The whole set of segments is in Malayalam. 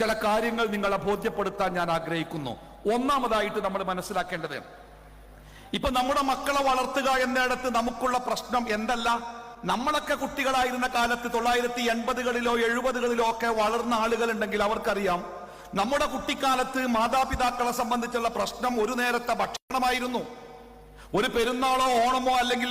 ചില കാര്യങ്ങൾ നിങ്ങളെ ബോധ്യപ്പെടുത്താൻ ഞാൻ ആഗ്രഹിക്കുന്നു. ഒന്നാമതായിട്ട് നമ്മൾ മനസ്സിലാക്കേണ്ടത് ഇപ്പൊ നമ്മുടെ മക്കളെ വളർത്തുക എന്നിടത്ത് നമുക്കുള്ള പ്രശ്നം എന്തല്ല? നമ്മളൊക്കെ കുട്ടികളായിരുന്ന കാലത്ത് തൊള്ളായിരത്തി എൺപതുകളിലോ എഴുപതുകളിലോ ഒക്കെ വളർന്ന ആളുകൾ ഉണ്ടെങ്കിൽ അവർക്കറിയാം നമ്മുടെ കുട്ടിക്കാലത്ത് മാതാപിതാക്കളെ സംബന്ധിച്ചുള്ള പ്രശ്നം ഒരു നേരത്തെ ഭക്ഷണമായിരുന്നു. ഒരു പെരുന്നാളോ ഓണമോ അല്ലെങ്കിൽ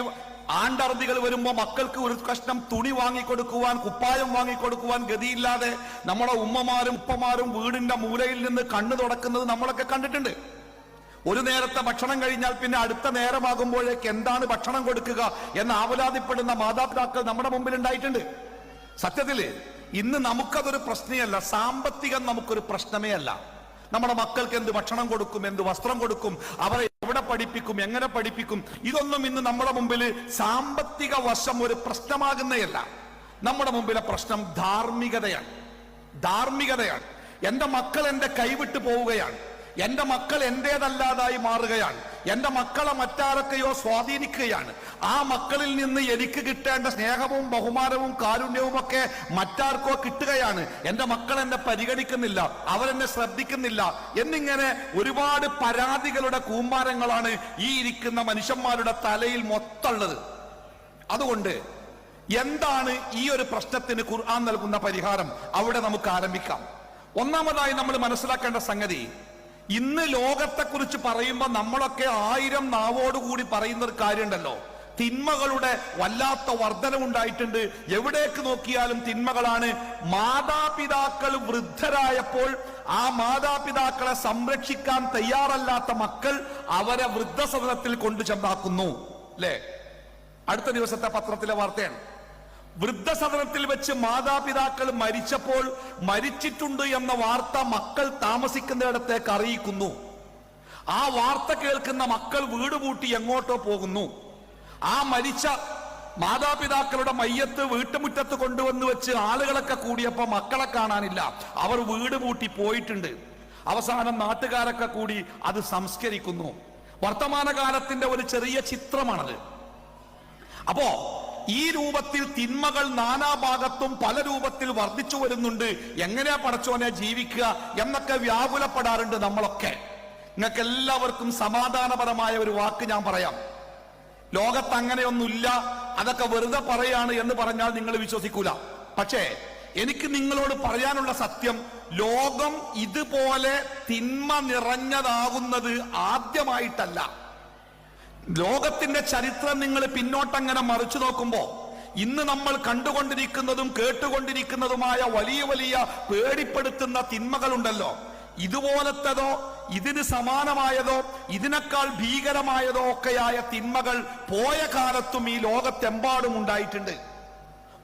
ആണ്ടറുതികൾ വരുമ്പോ മക്കൾക്ക് ഒരു കഷ്ണം തുണി വാങ്ങിക്കൊടുക്കുവാൻ കുപ്പായം വാങ്ങിക്കൊടുക്കുവാൻ ഗതിയില്ലാതെ നമ്മുടെ ഉമ്മമാരും ഉപ്പമാരും വീടിന്റെ മൂലയിൽ നിന്ന് കണ്ണു തുടക്കുന്നത് നമ്മളൊക്കെ കണ്ടിട്ടുണ്ട്. ഒരു നേരത്തെ ഭക്ഷണം കഴിഞ്ഞാൽ പിന്നെ അടുത്ത നേരമാകുമ്പോഴേക്ക് എന്താണ് ഭക്ഷണം കൊടുക്കുക എന്ന് ആവലാതിപ്പെടുന്ന മാതാപിതാക്കൾ നമ്മുടെ മുമ്പിൽ ഉണ്ടായിട്ടുണ്ട്. സത്യത്തിൽ ഇന്ന് നമുക്കതൊരു പ്രശ്നമല്ല സാമ്പത്തികം നമുക്കൊരു പ്രശ്നമേ അല്ല. നമ്മുടെ മക്കൾക്ക് എന്ത് ഭക്ഷണം കൊടുക്കും എന്ത് വസ്ത്രം കൊടുക്കും അവരെ എവിടെ പഠിപ്പിക്കും എങ്ങനെ പഠിപ്പിക്കും ഇതൊന്നും ഇന്ന് നമ്മുടെ മുമ്പിൽ സാമ്പത്തിക വശം ഒരു പ്രശ്നമാകുന്നതല്ല നമ്മുടെ മുമ്പിലെ പ്രശ്നം ധാർമ്മികതയാണ്. ധാർമ്മികതയാണ്. എന്റെ മക്കൾ എന്റെ കൈവിട്ട് പോവുകയാണ്. എന്റെ മക്കൾ എന്റേതല്ലാതായി മാറുകയാണ്. എന്റെ മക്കളെ മറ്റാരൊക്കെയോ സ്വാധീനിക്കുകയാണ്. ആ മക്കളിൽ നിന്ന് എനിക്ക് കിട്ടേണ്ട സ്നേഹവും ബഹുമാനവും കാരുണ്യവും ഒക്കെ മറ്റാർക്കോ കിട്ടുകയാണ്. എന്റെ മക്കൾ എന്നെ പരിഗണിക്കുന്നില്ല അവരെന്നെ ശ്രദ്ധിക്കുന്നില്ല എന്നിങ്ങനെ ഒരുപാട് പരാതികളുടെ കൂമ്പാരങ്ങളാണ് ഈ ഇരിക്കുന്ന മനുഷ്യന്മാരുടെ തലയിൽ മൊത്തമുള്ളത്. അതുകൊണ്ട് എന്താണ് ഈ ഒരു പ്രശ്നത്തിന് ഖുർആൻ നൽകുന്ന പരിഹാരം? അവിടെ നമുക്ക് ആരംഭിക്കാം. ഒന്നാമതായി നമ്മൾ മനസ്സിലാക്കേണ്ട സംഗതി ഇന്ന് ലോകത്തെക്കുറിച്ച് പറയുമ്പോൾ നമ്മളൊക്കെ ആയിരം നാവോടുകൂടി പറയുന്ന ഒരു കാര്യമുണ്ടല്ലോ. തിന്മകളുടെ വല്ലാത്ത വർധനമുണ്ടായിട്ടുണ്ട്. എവിടേക്ക് നോക്കിയാലും തിന്മകളാണ്. മാതാപിതാക്കൾ വൃദ്ധരായപ്പോൾ ആ മാതാപിതാക്കളെ സംരക്ഷിക്കാൻ തയ്യാറല്ലാത്ത മക്കൾ അവരെ വൃദ്ധസദനത്തിൽ കൊണ്ടു ചെന്നാക്കുന്നു അല്ലേ അടുത്ത ദിവസത്തെ പത്രത്തിലെ വാർത്തയാണ്. വൃദ്ധസദനത്തിൽ വെച്ച് മാതാപിതാക്കൾ മരിച്ചപ്പോൾ മരിച്ചിട്ടുണ്ട് എന്ന വാർത്ത മക്കൾ താമസിക്കുന്നിടത്തേക്ക് അറിയിക്കുന്നു. ആ വാർത്ത കേൾക്കുന്ന മക്കൾ വീട് പൂട്ടി എങ്ങോട്ടോ പോകുന്നു. ആ മരിച്ച മാതാപിതാക്കളുടെ മയ്യത്ത് വീട്ടുമുറ്റത്ത് കൊണ്ടുവന്ന് വെച്ച് ആളുകളൊക്കെ കൂടിയപ്പോ മക്കളെ കാണാനില്ല. അവർ വീട് പൂട്ടി പോയിട്ടുണ്ട്. അവസാനം നാട്ടുകാരൊക്കെ കൂടി അത് സംസ്കരിക്കുന്നു. വർത്തമാനകാലത്തിന്റെ ഒരു ചെറിയ ചിത്രമാണത്. അപ്പോ ഈ രൂപത്തിൽ തിന്മകൾ നാനാഭാഗത്തും പല രൂപത്തിൽ വർദ്ധിച്ചു വരുന്നുണ്ട്. എങ്ങനെയാ പടച്ചോനെ ജീവിക്കുക എന്നൊക്കെ വ്യാകുലപ്പെടാറുണ്ട് നമ്മളൊക്കെ. നിങ്ങൾക്ക് എല്ലാവർക്കും സമാധാനപരമായ ഒരു വാക്ക് ഞാൻ പറയാം. ലോകത്ത് അങ്ങനെയൊന്നുമില്ല അതൊക്കെ വെറുതെ പറയാണ് എന്ന് പറഞ്ഞാൽ നിങ്ങൾ വിശ്വസിക്കൂല. പക്ഷേ എനിക്ക് നിങ്ങളോട് പറയാനുള്ള സത്യം ലോകം ഇതുപോലെ തിന്മ നിറഞ്ഞതാകുന്നത് ആദ്യമായിട്ടല്ല. ലോകത്തിന്റെ ചരിത്രം നിങ്ങൾ പിന്നോട്ടങ്ങനെ മറിച്ചു നോക്കുമ്പോൾ ഇന്ന് നമ്മൾ കണ്ടുകൊണ്ടിരിക്കുന്നതും കേട്ടുകൊണ്ടിരിക്കുന്നതുമായ വലിയ വലിയ പേടിപ്പെടുത്തുന്ന തിന്മകളുണ്ടല്ലോ. ഇതുപോലത്തതോ ഇതിന് സമാനമായതോ ഇതിനേക്കാൾ ഭീകരമായതോ ഒക്കെയായ തിന്മകൾ പോയ കാലത്തും ഈ ലോകത്തെമ്പാടും ഉണ്ടായിട്ടുണ്ട്.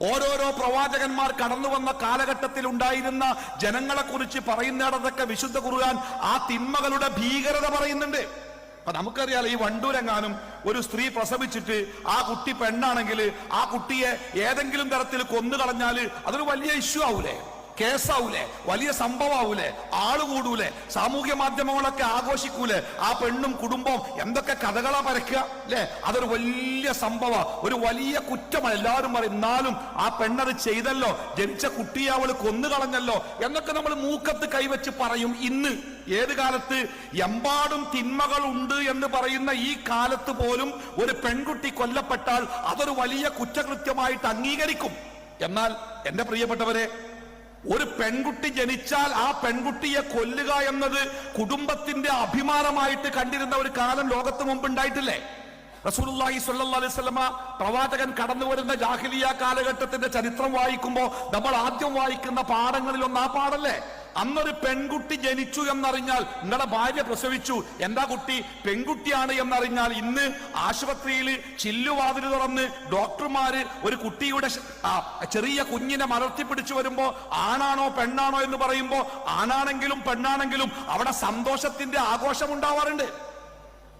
ഓരോരോ പ്രവാചകന്മാർ കടന്നു വന്ന കാലഘട്ടത്തിൽ ഉണ്ടായിരുന്ന ജനങ്ങളെ കുറിച്ച് പറയുന്നിടത്തൊക്കെ വിശുദ്ധ കുറുകാൻ ആ തിന്മകളുടെ ഭീകരത പറയുന്നുണ്ട്. അപ്പൊ നമുക്കറിയാലോ ഈ വണ്ടൂരെങ്ങാനും ഒരു സ്ത്രീ പ്രസവിച്ചിട്ട് ആ കുട്ടി പെണ്ണാണെങ്കിൽ ആ കുട്ടിയെ ഏതെങ്കിലും തരത്തിൽ കൊന്നു കളഞ്ഞാൽ അതൊരു വലിയ ഇഷ്യൂ ആവൂലേ? കേസാവൂലേ? വലിയ സംഭവമാവൂലേ ആൾ കൂടൂലേ? സാമൂഹ്യ മാധ്യമങ്ങളൊക്കെ ആഘോഷിക്കൂലേ? ആ പെണ്ണും കുടുംബവും എന്തൊക്കെ കഥകളാ പരക്കുക അല്ലെ അതൊരു വലിയ സംഭവ. ഒരു വലിയ കുറ്റമാണ്. എല്ലാവരും പറയും എന്നാലും ആ പെണ്ണത് ചെയ്തല്ലോ. ജനിച്ച കുട്ടിയെ അവൾ കൊന്നു കളഞ്ഞല്ലോ. എന്നൊക്കെ നമ്മൾ മൂക്കത്ത് കൈവച്ച് പറയും ഇന്ന്. ഏത് കാലത്ത്? എമ്പാടും തിന്മകൾ ഉണ്ട് എന്ന് പറയുന്ന ഈ കാലത്ത് പോലും ഒരു പെൺകുട്ടി കൊല്ലപ്പെട്ടാൽ അതൊരു വലിയ കുറ്റകൃത്യമായിട്ട് അംഗീകരിക്കും. എന്നാൽ എന്റെ പ്രിയപ്പെട്ടവരെ ഒരു പെൺകുട്ടി ജനിച്ചാൽ ആ പെൺകുട്ടിയെ കൊല്ലുക എന്നത് കുടുംബത്തിന്റെ അഭിമാനമായിട്ട് കണ്ടിരുന്ന ഒരു കാലം ലോകത്ത് മുമ്പ് ഉണ്ടായിട്ടില്ലേ റസൂലുള്ളാഹി സ്വല്ലല്ലാഹു അലൈഹി വസല്ലമ പ്രവാചകൻ കടന്നു വരുന്ന ജാഹിലിയ കാലഘട്ടത്തിന്റെ ചരിത്രം വായിക്കുമ്പോൾ നമ്മൾ ആദ്യം വായിക്കുന്ന പാഠങ്ങളിൽ ഒന്ന് ആ പാടല്ലേ അന്നൊരു പെൺകുട്ടി ജനിച്ചു എന്നറിഞ്ഞാൽ നിങ്ങളുടെ ഭാര്യ പ്രസവിച്ചു. എന്താ കുട്ടി? പെൺകുട്ടിയാണ് എന്നറിഞ്ഞാൽ ഇന്ന് ആശുപത്രിയിൽ ചില്ലുവാതിൽ തുറന്ന് ഡോക്ടർമാര് ഒരു കുട്ടിയുടെ ചെറിയ കുഞ്ഞിനെ മലർത്തിപ്പിടിച്ചു വരുമ്പോ ആണാണോ പെണ്ണാണോ എന്ന് പറയുമ്പോ ആണാണെങ്കിലും പെണ്ണാണെങ്കിലും അവിടെ സന്തോഷത്തിന്റെ ആഘോഷം ഉണ്ടാവാറുണ്ട്.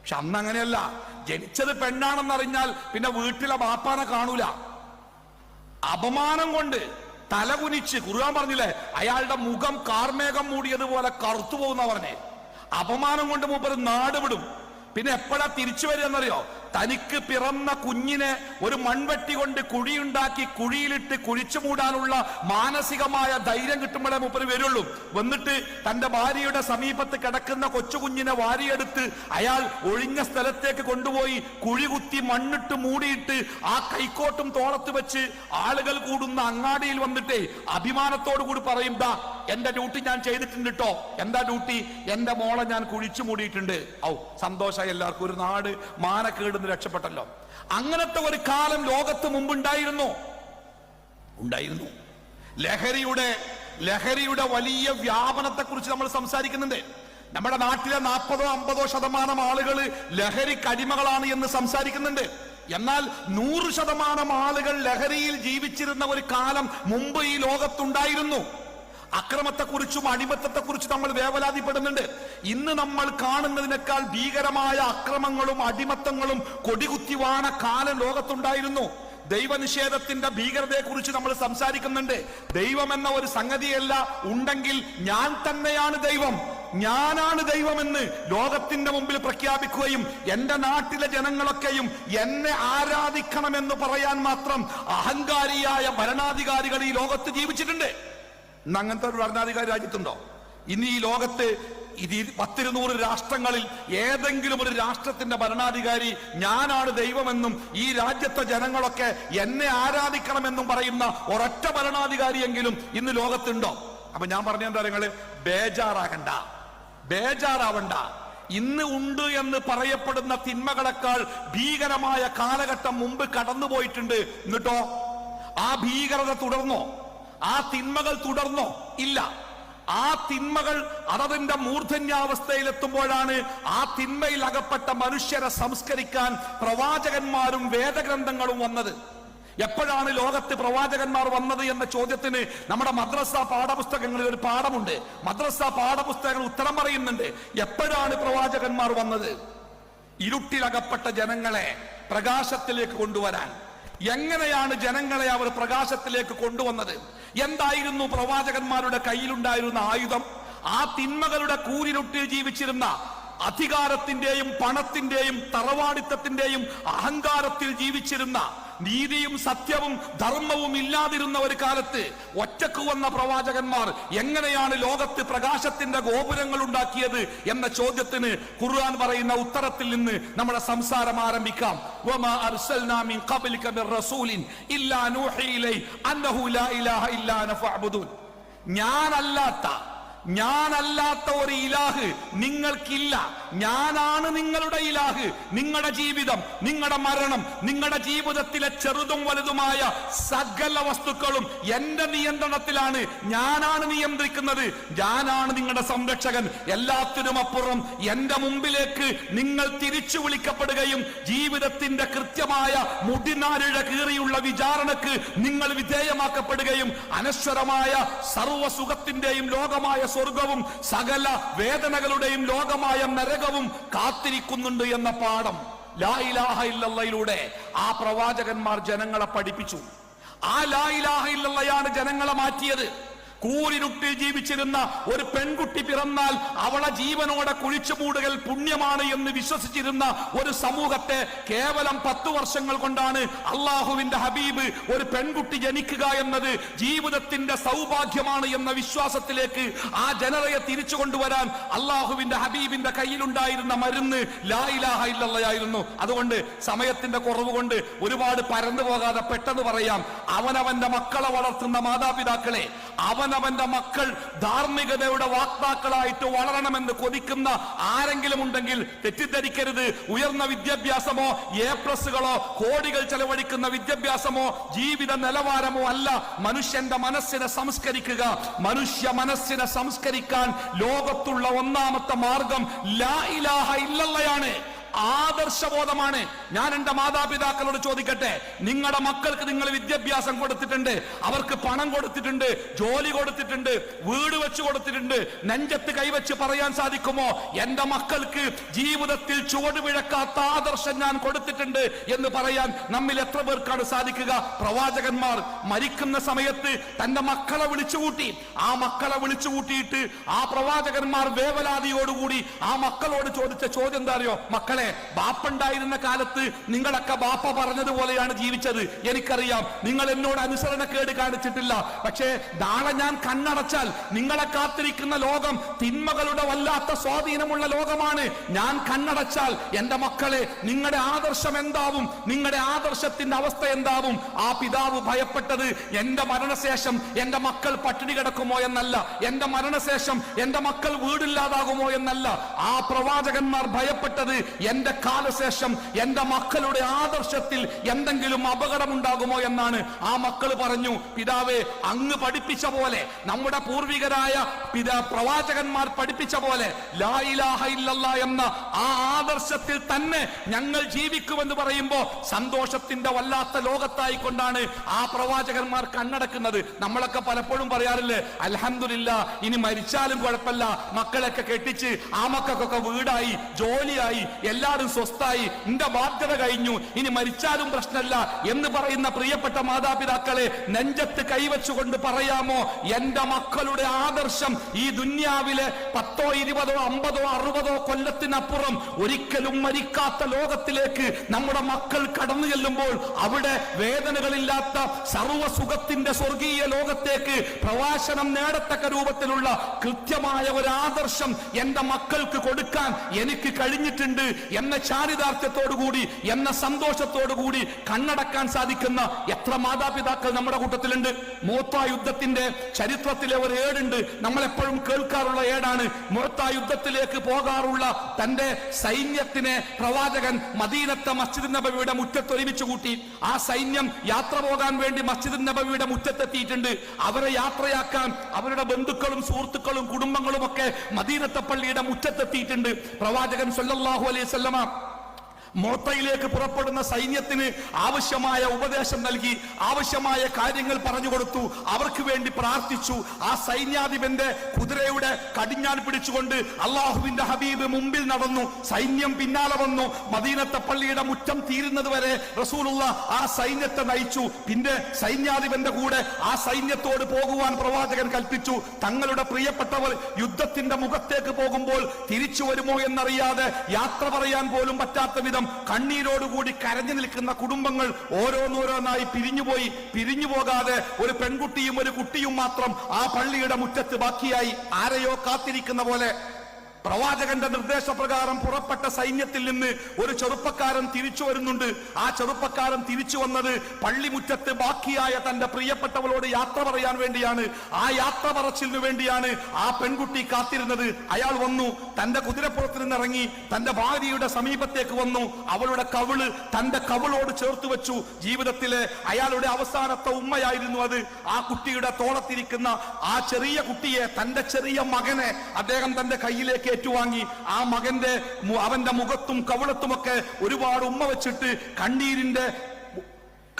പക്ഷെ അന്ന് അങ്ങനെയല്ല ജനിച്ചത് പെണ്ണാണെന്നറിഞ്ഞാൽ പിന്നെ വീട്ടിലെ ബാപ്പാനെ കാണൂല. അപമാനം കൊണ്ട് തലകുനിച്ച് കുറുകാൻ പറഞ്ഞില്ലേ അയാളുടെ മുഖം കാർമേഘം മൂടിയതുപോലെ കറുത്തു പോകുന്ന പറഞ്ഞേ. അപമാനം കൊണ്ട് മൂപ്പർ നാട് വിടും. പിന്നെ എപ്പോഴാ തിരിച്ചു വരികയെന്നറിയോ തനിക്ക് പിറന്ന കുഞ്ഞിനെ ഒരു മൺവെട്ടി കൊണ്ട് കുഴിയുണ്ടാക്കി കുഴിയിലിട്ട് കുഴിച്ചു മൂടാനുള്ള മാനസികമായ ധൈര്യം കിട്ടുമ്പോഴേ മൂപ്പര് വരുള്ളൂ. വന്നിട്ട് തന്റെ ഭാര്യയുടെ സമീപത്ത് കിടക്കുന്ന കൊച്ചുകുഞ്ഞിനെ വാരിയെടുത്ത് അയാൾ ഒഴിഞ്ഞ സ്ഥലത്തേക്ക് കൊണ്ടുപോയി കുഴി കുത്തി മണ്ണിട്ട് മൂടിയിട്ട് ആ കൈക്കോട്ടും തോളത്ത് വെച്ച് ആളുകൾ കൂടുന്ന അങ്ങാടിയിൽ വന്നിട്ടേ അഭിമാനത്തോടു കൂടി പറയും ദാ എന്റെ ഡ്യൂട്ടി ഞാൻ ചെയ്തിട്ടുണ്ട് കേട്ടോ എന്താ ഡ്യൂട്ടി? എന്റെ മോളെ ഞാൻ കുഴിച്ചു മൂടിയിട്ടുണ്ട്. ഔ സന്തോഷമായി എല്ലാവർക്കും. ഒരു നാട് മാനക്കേടുന്ന് രക്ഷപ്പെട്ടല്ലോ. അങ്ങനത്തെ ഒരു കാലം ലോകത്ത് മുമ്പുണ്ടായിരുന്നു. ഉണ്ടായിരുന്നു. ലഹരിയുടെ ലഹരിയുടെ വലിയ വ്യാപനത്തെ കുറിച്ച് നമ്മൾ സംസാരിക്കുന്നുണ്ട്. നമ്മുടെ നാട്ടിലെ നാൽപ്പതോ അമ്പതോ ശതമാനം ആളുകൾ ലഹരി കടിമകളാണ് എന്ന് സംസാരിക്കുന്നുണ്ട്. എന്നാൽ നൂറ് ശതമാനം ആളുകൾ ലഹരിയിൽ ജീവിച്ചിരുന്ന ഒരു കാലം മുമ്പ് ഈ ലോകത്തുണ്ടായിരുന്നു. അക്രമത്തെക്കുറിച്ചും അടിമത്തത്തെക്കുറിച്ചും നമ്മൾ വേവലാതിപ്പെടുന്നുണ്ട്. ഇന്ന് നമ്മൾ കാണുന്നതിനേക്കാൾ ഭീകരമായ അക്രമങ്ങളും അടിമത്തങ്ങളും കൊടികുത്തിവാണ കാലം ലോകത്തുണ്ടായിരുന്നു. ദൈവനിഷേധത്തിന്റെ ഭീകരതയെക്കുറിച്ച് നമ്മൾ സംസാരിക്കുന്നുണ്ട്. ദൈവം എന്ന ഒരു സംഗതിയല്ല ഉണ്ടെങ്കിൽ ഞാൻ തന്നെയാണ് ദൈവം. ഞാനാണ് ദൈവമെന്ന് ലോകത്തിന്റെ മുമ്പിൽ പ്രഖ്യാപിക്കുകയും എന്റെ നാട്ടിലെ ജനങ്ങളൊക്കെയും എന്നെ ആരാധിക്കണമെന്ന് പറയാൻ മാത്രം അഹങ്കാരിയായ ഭരണാധികാരികൾ ഈ ലോകത്ത് ജീവിച്ചിട്ടുണ്ട്. അങ്ങനത്തെ ഒരു ഭരണാധികാരി രാജ്യത്തുണ്ടോ? ഇനി ഈ ലോകത്ത് പത്തിരുന്നൂറ് രാഷ്ട്രങ്ങളിൽ ഏതെങ്കിലും ഒരു രാഷ്ട്രത്തിന്റെ ഭരണാധികാരി ഞാനാണ് ദൈവമെന്നും ഈ രാജ്യത്തെ ജനങ്ങളൊക്കെ എന്നെ ആരാധിക്കണമെന്നും പറയുന്ന ഒരൊറ്റ ഭരണാധികാരിയെങ്കിലും ഇന്ന് ലോകത്തുണ്ടോ? അപ്പൊ ഞാൻ പറഞ്ഞ എന്താ നിങ്ങൾ? ബേജാറാകണ്ട. ബേജാറാവണ്ട. ഇന്ന് ഉണ്ട് എന്ന് പറയപ്പെടുന്ന തിന്മകളെക്കാൾ ഭീകരമായ കാലഘട്ടം മുമ്പ് കടന്നുപോയിട്ടുണ്ട്. എന്നിട്ടോ? ആ ഭീകരത തുടർന്നോ? ആ തിന്മകൾ തുടർന്നോ? ഇല്ല. ആ തിന്മകൾ അതതിന്റെ മൂർധന്യാവസ്ഥയിലെത്തുമ്പോഴാണ് ആ തിന്മയിൽ അകപ്പെട്ട മനുഷ്യരെ സംസ്കരിക്കാൻ പ്രവാചകന്മാരും വേദഗ്രന്ഥങ്ങളും വന്നത്. എപ്പോഴാണ് ലോകത്ത് പ്രവാചകന്മാർ വന്നത് എന്ന ചോദ്യത്തിന് നമ്മുടെ മദ്രസ പാഠപുസ്തകങ്ങളിൽ ഒരു പാഠമുണ്ട്. മദ്രസ പാഠപുസ്തകങ്ങൾ ഉത്തരം പറയുന്നുണ്ട്. എപ്പോഴാണ് പ്രവാചകന്മാർ വന്നത്? ഇരുട്ടിലകപ്പെട്ട ജനങ്ങളെ പ്രകാശത്തിലേക്ക് കൊണ്ടുവരാൻ. എങ്ങനെയാണ് ജനങ്ങളെ അവർ പ്രകാശത്തിലേക്ക് കൊണ്ടുവന്നത്? എന്തായിരുന്നു പ്രവാചകന്മാരുടെ കയ്യിലുണ്ടായിരുന്ന ആയുധം? ആ തിന്മകളുടെ കൂരിരുട്ടിൽ ജീവിച്ചിരുന്ന അധികാരത്തിന്റെയും പണത്തിന്റെയും തറവാടിത്തത്തിന്റെയും അഹങ്കാരത്തിൽ ജീവിച്ചിരുന്ന നീതിയും സത്യവും ധർമ്മവും ഇല്ലാതിരുന്ന ഒരു കാലത്ത് ഒറ്റയ്ക്ക് വന്ന പ്രവാചകന്മാർ എങ്ങനെയാണ് ലോകത്ത് പ്രകാശത്തിന്റെ ഗോപുരങ്ങൾ ഉണ്ടാക്കിയത് എന്ന ചോദ്യത്തിന് ഖുർആൻ പറയുന്ന ഉത്തരത്തിൽ നിന്ന് നമ്മുടെ സംസാരം ആരംഭിക്കാം. ഞാനല്ലാത്ത ഞാനല്ലാത്ത ഒരു ഇലാഹ് നിങ്ങൾക്കില്ല. ഞാനാണ് നിങ്ങളുടെ ഇലാഹ് നിങ്ങളുടെ ജീവിതം നിങ്ങളുടെ മരണം നിങ്ങളുടെ ജീവിതത്തിലെ ചെറുതും വലുതുമായ സകല വസ്തുക്കളും എന്റെ നിയന്ത്രണത്തിലാണ്. ഞാനാണ് നിയന്ത്രിക്കുന്നത്. ഞാനാണ് നിങ്ങളുടെ സംരക്ഷകൻ. എല്ലാത്തിനും അപ്പുറം എന്റെ മുമ്പിലേക്ക് നിങ്ങൾ തിരിച്ചു വിളിക്കപ്പെടുകയും ജീവിതത്തിന്റെ കൃത്യമായ മുടിനാരിഴ കീറിയുള്ള വിചാരണക്ക് നിങ്ങൾ വിധേയമാക്കപ്പെടുകയും അനശ്വരമായ സർവസുഖത്തിന്റെയും ലോകമായ സ്വർഗവും സകല വേദനകളുടെയും ലോകമായ നരകവും കാത്തിരിക്കുന്നുണ്ട് എന്ന പാഠം ലാ ഇലാഹ ഇല്ലല്ലയിലൂടെ ആ പ്രവാചകന്മാർ ജനങ്ങളെ പഠിപ്പിച്ചു. ആ ലാ ഇലാഹ ഇല്ലല്ലയാണ് ജനങ്ങളെ മാറ്റിയത്. കൂരിരുട്ടിൽ ജീവിച്ചിരുന്ന ഒരു പെൺകുട്ടി പിറന്നാൽ അവളെ ജീവനോടെ കുഴിച്ചു മൂടുകൽ പുണ്യമാണ് എന്ന് വിശ്വസിച്ചിരുന്ന ഒരു സമൂഹത്തെ കേവലം പത്തു വർഷങ്ങൾ കൊണ്ടാണ് അള്ളാഹുവിന്റെ ഹബീബ് ഒരു പെൺകുട്ടി ജനിക്കുക എന്നത് ജീവിതത്തിന്റെ സൗഭാഗ്യമാണ് എന്ന വിശ്വാസത്തിലേക്ക് ആ ജനതയെ തിരിച്ചു കൊണ്ടുവരാൻ അള്ളാഹുവിന്റെ ഹബീബിന്റെ കയ്യിലുണ്ടായിരുന്ന മരുന്ന് ലാ ഇലാഹ ഇല്ലല്ലയായിരുന്നു. അതുകൊണ്ട് സമയത്തിന്റെ കുറവ് കൊണ്ട് ഒരുപാട് പരന്നു പോകാതെ പെട്ടെന്ന് പറയാം അവനവന്റെ മക്കളെ വളർത്തുന്ന മാതാപിതാക്കളെ അവനവന്റെ മക്കൾ ധാർമ്മികതയുടെ വാക്താക്കളായിട്ട് വളരണമെന്ന് കൊതിക്കുന്ന ആരെങ്കിലും ഉണ്ടെങ്കിൽ തെറ്റിദ്ധരിക്കരുത്. ഉയർന്ന വിദ്യാഭ്യാസമോ എ പ്ലസുകളോ കോടികൾ ചെലവഴിക്കുന്ന വിദ്യാഭ്യാസമോ ജീവിത നിലവാരമോ അല്ല. മനുഷ്യന്റെ മനസ്സിനെ സംസ്കരിക്കുക. മനുഷ്യ മനസ്സിനെ സംസ്കരിക്കാൻ ലോകത്തുള്ള ഒന്നാമത്തെ മാർഗം ലാ ഇലാഹ ഇല്ലല്ലയാണ്. ആദർശബോധമാണ്. ഞാൻ എന്റെ മാതാപിതാക്കളോട് ചോദിക്കട്ടെ നിങ്ങളുടെ മക്കൾക്ക് നിങ്ങൾ വിദ്യാഭ്യാസം കൊടുത്തിട്ടുണ്ട് അവർക്ക് പണം കൊടുത്തിട്ടുണ്ട് ജോലി കൊടുത്തിട്ടുണ്ട് വീട് വെച്ച് കൊടുത്തിട്ടുണ്ട് നെഞ്ചത്ത് കൈവച്ച് പറയാൻ സാധിക്കുമോ? എന്റെ മക്കൾക്ക് ജീവിതത്തിൽ ചുവടുപിഴക്കാത്ത ആദർശം ഞാൻ കൊടുത്തിട്ടുണ്ട് എന്ന് പറയാൻ നമ്മിൽ എത്ര പേർക്കാണ് സാധിക്കുക? പ്രവാചകന്മാർ മരിക്കുന്ന സമയത്ത് തന്റെ മക്കളെ വിളിച്ചുകൂട്ടി. ആ മക്കളെ വിളിച്ചുകൂട്ടിയിട്ട് ആ പ്രവാചകന്മാർ വേവലാതിയോടുകൂടി ആ മക്കളോട് ചോദിച്ച ചോദ്യം എന്താ അറിയോ? മക്കളെ ബാപ്പുണ്ടായിരുന്ന കാലത്ത് നിങ്ങളൊക്കെ ബാപ്പ പറഞ്ഞതുപോലെയാണ് ജീവിച്ചത്. എനിക്കറിയാം. നിങ്ങൾ എന്നോട് അനുസരണക്കേട് കാണിച്ചിട്ടില്ല. പക്ഷേ നാളെ ഞാൻ കണ്ണടച്ചാൽ നിങ്ങളെ കാത്തിരിക്കുന്ന ലോകം തിന്മകളുടെ വല്ലാത്ത സ്വാധീനമുള്ള ലോകമാണ്. ഞാൻ കണ്ണടച്ചാൽ എന്റെ മക്കളെ നിങ്ങളുടെ ആദർശം എന്താവും? നിങ്ങളുടെ ആദർശത്തിന്റെ അവസ്ഥ എന്താവും? ആ പിതാവ് ഭയപ്പെട്ടത് എന്റെ മരണശേഷം എന്റെ മക്കൾ പട്ടിണി കിടക്കുമോ എന്നല്ല. എന്റെ മരണശേഷം എന്റെ മക്കൾ വീടില്ലാതാകുമോ എന്നല്ല. ആ പ്രവാചകന്മാർ ഭയപ്പെട്ടത് എന്റെ കാലശേഷം എന്റെ മക്കളുടെ ആദർശത്തിൽ എന്തെങ്കിലും അപകടമുണ്ടാകുമോ എന്നാണ് ആ മക്കൾ പറഞ്ഞു പിതാവേ അങ്ങ് പഠിപ്പിച്ച പോലെ നമ്മുടെ പൂർവികരായ പിതാ പ്രവാചകന്മാർ പഠിപ്പിച്ച പോലെ എന്ന ആ ആദർശത്തിൽ തന്നെ ഞങ്ങൾ ജീവിക്കുമെന്ന് പറയുമ്പോൾ സന്തോഷത്തിന്റെ വല്ലാത്ത ലോകത്തായി കൊണ്ടാണ് ആ പ്രവാചകന്മാർ കണ്ണടക്കുന്നത്. നമ്മളൊക്കെ പലപ്പോഴും പറയാറില്ലേ അലഹമില്ല ഇനി മരിച്ചാലും കുഴപ്പമില്ല മക്കളൊക്കെ കെട്ടിച്ച് ആ മക്കൾക്കൊക്കെ വീടായി ജോലിയായി എല്ലാവരും സ്വസ്ഥായി നിന്റെ ബാധ്യത കഴിഞ്ഞു. ഇനി മരിച്ചാലും പ്രശ്നമല്ല എന്ന് പറയുന്ന പ്രിയപ്പെട്ട മാതാപിതാക്കളെ നെഞ്ചത്ത് കൈവച്ചുകൊണ്ട് പറയാമോ? എന്റെ മക്കളുടെ ആദർശം ഈ ദുന്യാവിലെ പത്തോ ഇരുപതോ അമ്പതോ അറുപതോ കൊല്ലത്തിനപ്പുറം ഒരിക്കലും മരിക്കാത്ത ലോകത്തിലേക്ക് നമ്മുടെ മക്കൾ കടന്നു ചെല്ലുമ്പോൾ അവിടെ വേദനകളില്ലാത്ത സർവസുഖത്തിന്റെ സ്വർഗീയ ലോകത്തേക്ക് പ്രവാസനം നേടത്തക്ക രൂപത്തിലുള്ള കൃത്യമായ ഒരു ആദർശം എന്റെ മക്കൾക്ക് കൊടുക്കാൻ എനിക്ക് കഴിഞ്ഞിട്ടുണ്ട്. എന്ന ചാരിതാർത്ഥ്യത്തോടുകൂടി എന്ന സന്തോഷത്തോടുകൂടി കണ്ണടക്കാൻ സാധിക്കുന്ന എത്ര മാതാപിതാക്കൾ നമ്മുടെ കൂട്ടത്തിലുണ്ട്. മൂത്ത യുദ്ധത്തിന്റെ ചരിത്രത്തിലെ ഒരു ഏടുണ്ട്. നമ്മൾ എപ്പോഴും കേൾക്കാറുള്ള ഏടാണ്. മൂത്ത യുദ്ധത്തിലേക്ക് പോകാറുള്ള തന്റെ സൈന്യത്തിനെ പ്രവാചകൻ മദീനത്തെ മസ്ജിദ് നബവിയുടെ മുറ്റത്ത് ഒരുമിച്ച് കൂട്ടി. ആ സൈന്യം യാത്ര പോകാൻ വേണ്ടി മസ്ജിദ് നബവിയുടെ മുറ്റത്തെത്തിയിട്ടുണ്ട്. അവരെ യാത്രയാക്കാൻ അവരുടെ ബന്ധുക്കളും സുഹൃത്തുക്കളും കുടുംബങ്ങളും ഒക്കെ മദീനത്തെ പള്ളിയുടെ മുറ്റത്തെത്തിയിട്ടുണ്ട്. പ്രവാചകൻ സല്ലല്ലാഹു അലൈഹി വസല്ലമ മോത്തയിലേക്ക് പുറപ്പെടുന്ന സൈന്യത്തിന് ആവശ്യമായ ഉപദേശം നൽകി ആവശ്യമായ കാര്യങ്ങൾ പറഞ്ഞു കൊടുത്തു. അവർക്ക് വേണ്ടി പ്രാർത്ഥിച്ചു. ആ സൈന്യാധിപന്റെ കുതിരയുടെ കടിഞ്ഞാൻ പിടിച്ചുകൊണ്ട് അള്ളാഹുവിന്റെ ഹബീബ് മുമ്പിൽ നടന്നു. സൈന്യം പിന്നാലെ വന്നു. മദീനത്തെ പള്ളിയുടെ മുറ്റം തീരുന്നത് വരെ റസൂലുള്ള ആ സൈന്യത്തെ നയിച്ചു. പിന്നെ സൈന്യാധിപന്റെ കൂടെ ആ സൈന്യത്തോട് പോകുവാൻ പ്രവാചകൻ കൽപ്പിച്ചു. തങ്ങളുടെ പ്രിയപ്പെട്ടവർ യുദ്ധത്തിന്റെ മുഖത്തേക്ക് പോകുമ്പോൾ തിരിച്ചു വരുമോ എന്നറിയാതെ യാത്ര പറയാൻ പോലും പറ്റാത്ത വിധം കണ്ണീരോടുകൂടി കരഞ്ഞു നിൽക്കുന്ന കുടുംബങ്ങൾ ഓരോന്നോരോന്നായി പിരിഞ്ഞുപോയി പിരിഞ്ഞു പോകാതെ ഒരു പെൺകുട്ടിയും ഒരു കുട്ടിയും മാത്രം ആ പള്ളിയുടെ മുറ്റത്ത് ബാക്കിയായി ആരെയോ കാത്തിരിക്കുന്ന പോലെ പ്രവാചകന്റെ നിർദ്ദേശപ്രകാരം പുറപ്പെട്ട സൈന്യത്തിൽ നിന്ന് ഒരു ചെറുപ്പക്കാരൻ തിരിച്ചു വരുന്നുണ്ട്. ആ ചെറുപ്പക്കാരൻ തിരിച്ചു വന്നത് പള്ളിമുറ്റത്ത് ബാക്കിയായ തന്റെ പ്രിയപ്പെട്ടവളോട് യാത്ര പറയാൻ വേണ്ടിയാണ്. ആ യാത്ര പറച്ചിലിനു വേണ്ടിയാണ് ആ പെൺകുട്ടി കാത്തിരുന്നത്. അയാൾ വന്നു തന്റെ കുതിരപ്പുറത്ത് നിന്നിറങ്ങി തന്റെ ഭാര്യയുടെ സമീപത്തേക്ക് വന്നു. അവളുടെ കവിൾ തന്റെ കവിളോട് ചേർത്ത് വെച്ചു. ജീവിതത്തിലെ അയാളുടെ അവസാനത്തെ ഉമ്മയായിരുന്നു അത്. ആ കുട്ടിയുടെ തോളത്തിരിക്കുന്ന ആ ചെറിയ കുട്ടിയെ തന്റെ ചെറിയ മകനെ അദ്ദേഹം തന്റെ കയ്യിലേക്ക് ഏറ്റുവാങ്ങി ആ മകന്റെ അവന്റെ മുഖത്തും കവിളത്തുമൊക്കെ ഒരുപാട് ഉമ്മ വെച്ചിട്ട് കണ്ണീരിന്റെ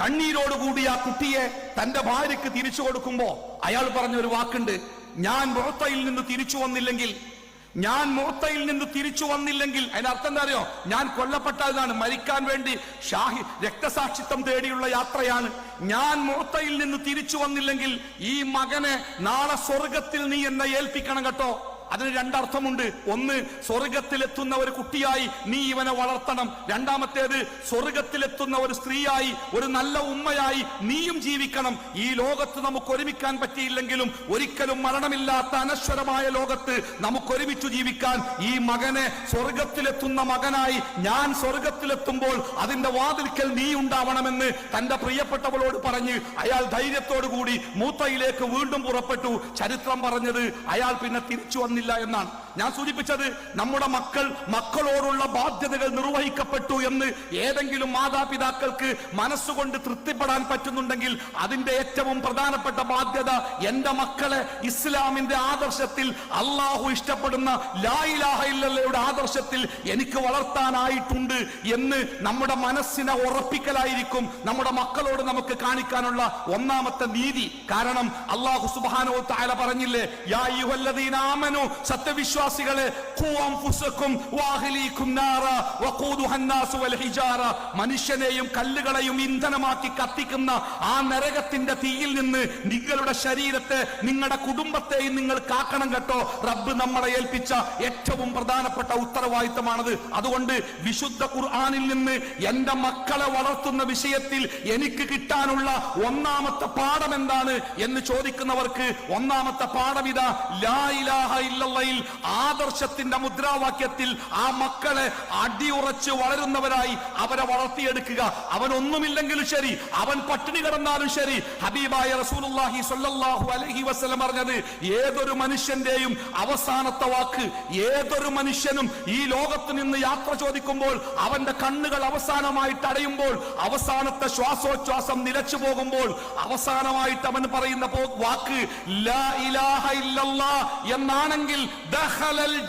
കണ്ണീരോടുകൂടി ആ കുട്ടിയെ തന്റെ ഭാര്യയ്ക്ക് തിരിച്ചു കൊടുക്കുമ്പോ അയാൾ പറഞ്ഞ ഒരു വാക്കുണ്ട് ഞാൻ മുഹത്തയിൽ നിന്ന് തിരിച്ചു വന്നില്ലെങ്കിൽ ഞാൻ മുഹത്തയിൽ നിന്ന് തിരിച്ചു വന്നില്ലെങ്കിൽ അതിന്റെ അർത്ഥം എന്താ അറിയോ? ഞാൻ കൊല്ലപ്പെട്ടതാണ് മരിക്കാൻ വേണ്ടി ഷാഹി രക്തസാക്ഷിത്വം തേടിയുള്ള യാത്രയാണ്. ഞാൻ മുഹത്തയിൽ നിന്ന് തിരിച്ചു വന്നില്ലെങ്കിൽ ഈ മകനെ നാളെ സ്വർഗത്തിൽ നീ എന്നെ ഏൽപ്പിക്കണം കേട്ടോ. അതിന് രണ്ടർത്ഥമുണ്ട്. ഒന്ന് സ്വർഗത്തിലെത്തുന്ന ഒരു കുട്ടിയായി നീ ഇവനെ വളർത്തണം. രണ്ടാമത്തേത് സ്വർഗത്തിലെത്തുന്ന ഒരു സ്ത്രീയായി ഒരു നല്ല ഉമ്മയായി നീയും ജീവിക്കണം. ഈ ലോകത്ത് നമുക്ക് ഒരുമിക്കാൻ പറ്റിയില്ലെങ്കിലും ഒരിക്കലും മരണമില്ലാത്ത അനശ്വരമായ ലോകത്ത് നമുക്ക് ഒരുമിച്ച് ജീവിക്കാൻ ഈ മകനെ സ്വർഗത്തിലെത്തുന്ന മകനായി ഞാൻ സ്വർഗത്തിലെത്തുമ്പോൾ അതിന്റെ വാതിൽക്കൽ നീ ഉണ്ടാവണമെന്ന് തന്റെ പ്രിയപ്പെട്ടവളോട് പറഞ്ഞ് അയാൾ ധൈര്യത്തോടു കൂടി മൂത്തയിലേക്ക് വീണ്ടും പുറപ്പെട്ടു. ചരിത്രം പറഞ്ഞത് അയാൾ പിന്നെ തിരിച്ചു വന്നില്ല എന്നാണ്. ഞാൻ സൂചിപ്പിച്ചത് നമ്മുടെ മക്കൾ മക്കളോടുള്ള ബാധ്യതകൾ നിർവഹിക്കപ്പെട്ടു എന്ന് ഏതെങ്കിലും മാതാപിതാക്കൾക്ക് മനസ്സുകൊണ്ട് തൃപ്തിപ്പെടാൻ പറ്റുന്നുണ്ടെങ്കിൽ അതിന്റെ ഏറ്റവും പ്രധാനപ്പെട്ട ബാധ്യത എന്റെ മക്കളെ ഇസ്ലാമിന്റെ ആദർശത്തിൽ അള്ളാഹു ഇഷ്ടപ്പെടുന്ന ലായിലാഹയില്ലയുടെ ആദർശത്തിൽ എനിക്ക് വളർത്താനായിട്ടുണ്ട് എന്ന് നമ്മുടെ മനസ്സിനെ ഉറപ്പിക്കലായിരിക്കും നമ്മുടെ മക്കളോട് നമുക്ക് കാണിക്കാനുള്ള ഒന്നാമത്തെ നീതി. കാരണം അള്ളാഹു സുബാനോ താല പറഞ്ഞില്ലേ യാ അയ്യുഹല്ലദീന ആമനു സത്യവിശ്വാസികളെ മനുഷ്യനെയും കല്ലുകളെയും ഇന്ധനമാക്കി കത്തിക്കുന്ന ആ നരകത്തിന്റെ തീയിൽ നിന്ന് നിങ്ങളുടെ ശരീരത്തെ നിങ്ങളുടെ കുടുംബത്തെയും നിങ്ങൾ കാക്കണം കേട്ടോ. റബ്ബ് നമ്മളെ ഏൽപ്പിച്ച ഏറ്റവും പ്രധാനപ്പെട്ട ഉത്തരവാദിത്തമാണത്. അതുകൊണ്ട് വിശുദ്ധ ഖുർആാനിൽ നിന്ന് എന്റെ മക്കളെ വളർത്തുന്ന വിഷയത്തിൽ എനിക്ക് കിട്ടാനുള്ള ഒന്നാമത്തെ പാഠം എന്താണ് എന്ന് ചോദിക്കുന്നവർക്ക് ഒന്നാമത്തെ പാഠം ഇതാ ലാ ഇലാഹ ഇല്ലല്ലയിൽ ആദർശത്തിന്റെ മുദ്രാവാക്യത്തിൽ ആ മക്കളെ അടിയുറച്ച് വളരുന്നവരായി അവരെ വളർത്തിയെടുക്കുക. അവൻ ഒന്നുമില്ലെങ്കിലും ശരി അവൻ പട്ടിണി കിടന്നാലും ശരി. ഹബീബായ റസൂലുള്ളാഹി സ്വല്ലല്ലാഹു അലൈഹി വസല്ലം പറഞ്ഞത് ഏതൊരു മനുഷ്യന്റെയും അവസാനത്തെ വാക്ക് ഏതൊരു മനുഷ്യനും ഈ ലോകത്ത് നിന്ന് യാത്ര ചോദിക്കുമ്പോൾ അവന്റെ കണ്ണുകൾ അവസാനമായിട്ട് അടയുമ്പോൾ അവസാനത്തെ ശ്വാസോച്ഛ്വാസം നിലച്ചു പോകുമ്പോൾ അവസാനമായിട്ട് അവൻ പറയുന്ന വാക്ക് ലാ ഇലാഹ ഇല്ലല്ലാ എന്നാണെങ്കിൽ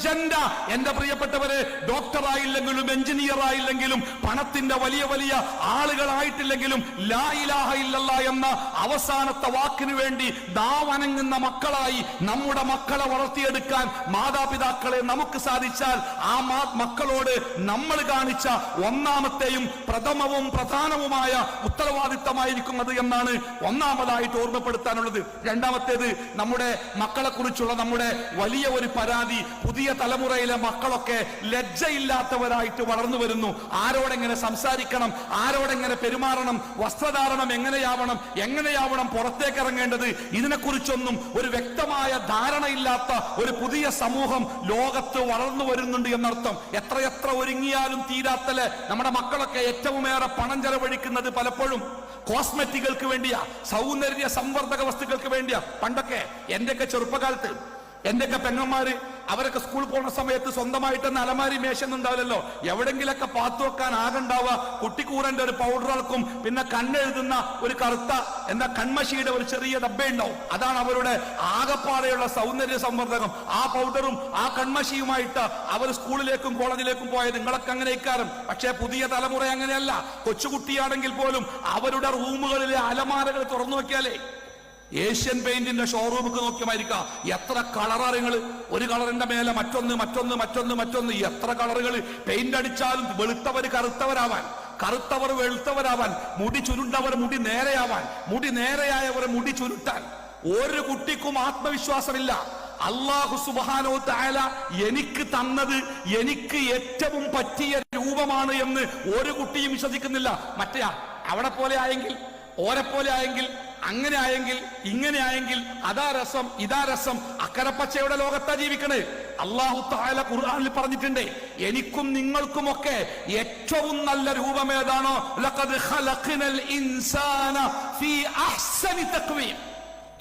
ജന്ന എന്റെ പ്രിയപ്പെട്ടവരെ ഡോക്ടറായില്ലെങ്കിലും എഞ്ചിനീയർ ആയില്ലെങ്കിലും പണത്തിന്റെ വലിയ വലിയ ആളുകളായിട്ടില്ലെങ്കിലും ലാ ഇലാഹ ഇല്ലല്ലാ എന്ന അവസാനത്തെ വാക്കിനു വേണ്ടി ദാവനങ്ങുന്ന മക്കളായി നമ്മുടെ മക്കളെ വളർത്തിയെടുക്കാൻ മാതാപിതാക്കളെ നമുക്ക് സാധിച്ചാൽ ആ മക്കളോട് നമ്മൾ കാണിച്ച ഒന്നാമത്തെയും പ്രഥമവും പ്രധാനവുമായ ഉത്തരവാദിത്തമായിരിക്കും അത് എന്നാണ് ഒന്നാമതായിട്ട് ഓർമ്മപ്പെടുത്താനുള്ളത്. രണ്ടാമത്തേത് നമ്മുടെ മക്കളെ കുറിച്ചുള്ള നമ്മുടെ വലിയ ഒരു പരാതി പുതിയ തലമുറയിലെ മക്കളൊക്കെ ലജ്ജയില്ലാത്തവരായിട്ട് വളർന്നു വരുന്നു. ആരോടെങ്ങനെ സംസാരിക്കണം ആരോടെങ്ങനെ പെരുമാറണം വസ്ത്രധാരണം എങ്ങനെയാവണം എങ്ങനെയാവണം പുറത്തേക്ക് ഇറങ്ങേണ്ടത് ഇതിനെക്കുറിച്ചൊന്നും ഒരു വ്യക്തമായ ധാരണയില്ലാത്ത ഒരു പുതിയ സമൂഹം ലോകത്ത് വളർന്നു വരുന്നുണ്ട് എന്നർത്ഥം. എത്രയെത്ര ഒരുങ്ങിയാലും തീരാത്തൽ നമ്മുടെ മക്കളൊക്കെ ഏറ്റവും ഏറെ പണം ചെലവഴിക്കുന്നത് പലപ്പോഴും കോസ്മെറ്റിക്കുകൾക്ക് വേണ്ടിയാ സൗന്ദര്യ സംവർദ്ധക വസ്തുക്കൾക്ക് വേണ്ടിയാ. പണ്ടൊക്കെ എന്റെയൊക്കെ ചെറുപ്പകാലത്ത് എന്റെയൊക്കെ പെങ്ങന്മാര്? അവരൊക്കെ സ്കൂളിൽ പോകുന്ന സമയത്ത് സ്വന്തമായിട്ട് അലമാരി മേശന്നുണ്ടാവില്ലല്ലോ എവിടെങ്കിലൊക്കെ പാത്തു വെക്കാൻ ആകണ്ടാവുക. കുട്ടിക്കൂറന്റെ ഒരു പൗഡർ അളക്കും. പിന്നെ കണ്ണെഴുതുന്ന ഒരു കറുത്ത എന്താ കൺമശിയുടെ ഒരു ചെറിയ ഡബ്ബയുണ്ടാവും അതാണ് അവരുടെ ആകപ്പാടെയുള്ള സൗന്ദര്യ സംവർദ്ധകം. ആ പൗഡറും ആ കൺമശിയുമായിട്ട് അവർ സ്കൂളിലേക്കും കോളേജിലേക്കും പോയത് നിങ്ങളൊക്കെ അങ്ങനെ ഇക്കാരം പക്ഷേ പുതിയ തലമുറ അങ്ങനെയല്ല. കൊച്ചുകുട്ടിയാണെങ്കിൽ പോലും അവരുടെ റൂമുകളിലെ അലമാരകൾ തുറന്നു നോക്കിയാലേ ഏഷ്യൻ പെയിന്റിന്റെ ഷോറൂമൊക്കെ നോക്കിയമായിരിക്കാം എത്ര കളറുകൾ ഒരു കളറിന്റെ മേലെ മറ്റൊന്ന് മറ്റൊന്ന് മറ്റൊന്ന് മറ്റൊന്ന്. എത്ര കളറുകൾ? പെയിന്റ് അടിച്ചാലും വെളുത്തവര് കറുത്തവരാവാൻ. കറുത്തവർ വെളുത്തവരാവാൻ. മുടി ചുരുണ്ടവർ മുടി നേരെയാവാൻ. മുടി നേരെയായവർ മുടി ചുരുട്ടാൻ. ഒരു കുട്ടിക്കും ആത്മവിശ്വാസമില്ല. അള്ളാഹു സുബാനോ തായാല എനിക്ക് തന്നത് എനിക്ക് ഏറ്റവും പറ്റിയ രൂപമാണ് എന്ന് ഒരു കുട്ടിയും വിശ്വസിക്കുന്നില്ല. മറ്റേ അവിടെ പോലെ ആയെങ്കിൽ ഓരെ പോലെ ആയെങ്കിൽ അങ്ങനെ ആയെങ്കിൽ ഇങ്ങനെ ആയെങ്കിൽ അതാ രസം ഇതാ രസം. അക്കരപ്പച്ചയുടെ ലോകത്താ ജീവിക്കണേ. അള്ളാഹു താല ഖുർആനിൽ പറഞ്ഞിട്ടുണ്ട് എനിക്കും നിങ്ങൾക്കുമൊക്കെ ഏറ്റവും നല്ല രൂപം ഏതാണോ?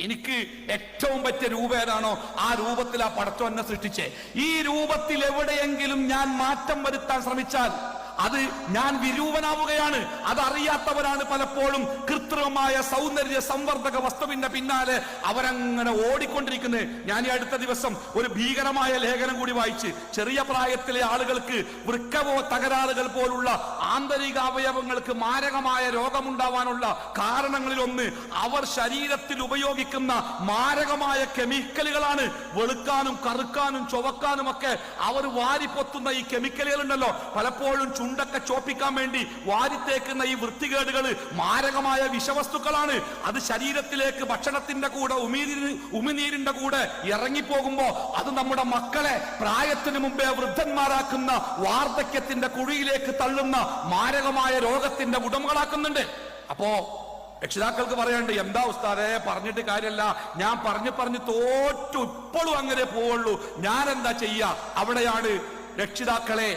എനിക്ക് ഏറ്റവും പറ്റിയ രൂപം ഏതാണോ? ആ രൂപത്തിൽ ആ പടച്ചോ എന്നെ സൃഷ്ടിച്ചേ. ഈ രൂപത്തിൽ എവിടെയെങ്കിലും ഞാൻ മാറ്റം വരുത്താൻ ശ്രമിച്ചാൽ അത് ഞാൻ വിരൂപനാവുകയാണ്. അതറിയാത്തവരാണ് പലപ്പോഴും കൃത്രിമമായ സൗന്ദര്യ സംവർദ്ധക വസ്തുവിന്റെ പിന്നാലെ അവരങ്ങനെ ഓടിക്കൊണ്ടിരിക്കുന്നത്. ഞാൻ ഈ അടുത്ത ദിവസം ഒരു ഭീകരമായ ലേഖനം കൂടി വായിച്ച് ചെറിയ പ്രായത്തിലെ ആളുകൾക്ക് വൃക്കവോ തകരാറുകൾ പോലുള്ള ആന്തരിക അവയവങ്ങൾക്ക് മാരകമായ രോഗമുണ്ടാവാനുള്ള കാരണങ്ങളിൽ ഒന്ന് അവർ ശരീരത്തിൽ ഉപയോഗിക്കുന്ന മാരകമായ കെമിക്കലുകളാണ്. വെളുക്കാനും കറുക്കാനും ചുവക്കാനും ഒക്കെ അവർ വാരിപ്പൊത്തുന്ന ഈ കെമിക്കലുകൾ ഉണ്ടല്ലോ പലപ്പോഴും ചുണ്ടൊക്കെ ചോപ്പിക്കാൻ വേണ്ടി വാരിത്തേക്കുന്ന ഈ വൃത്തികേടുകൾ മാരകമായ വിഷവസ്തുക്കളാണ്. അത് ശരീരത്തിലേക്ക് ഭക്ഷണത്തിന്റെ കൂടെ ഉമിനീര് ഉമിനീരിന്റെ കൂടെ ഇറങ്ങിപ്പോകുമ്പോ അത് നമ്മുടെ മക്കളെ പ്രായത്തിന് മുമ്പേ വൃദ്ധന്മാരാക്കുന്ന വാർദ്ധക്യത്തിന്റെ കുഴിയിലേക്ക് തള്ളുന്ന മാരകമായ രോഗത്തിന്റെ ഉടമകളാക്കുന്നുണ്ട്. അപ്പോ രക്ഷിതാക്കൾക്ക് പറയാണ്ട് എന്താ ഉസ്താദേ പറഞ്ഞിട്ട് കാര്യമല്ല ഞാൻ പറഞ്ഞു പറഞ്ഞു തോറ്റു ഇപ്പോഴും അങ്ങനെ പോവുള്ളൂ. ഞാൻ എന്താ ചെയ്യാ? അവിടെയാണ് രക്ഷിതാക്കളെ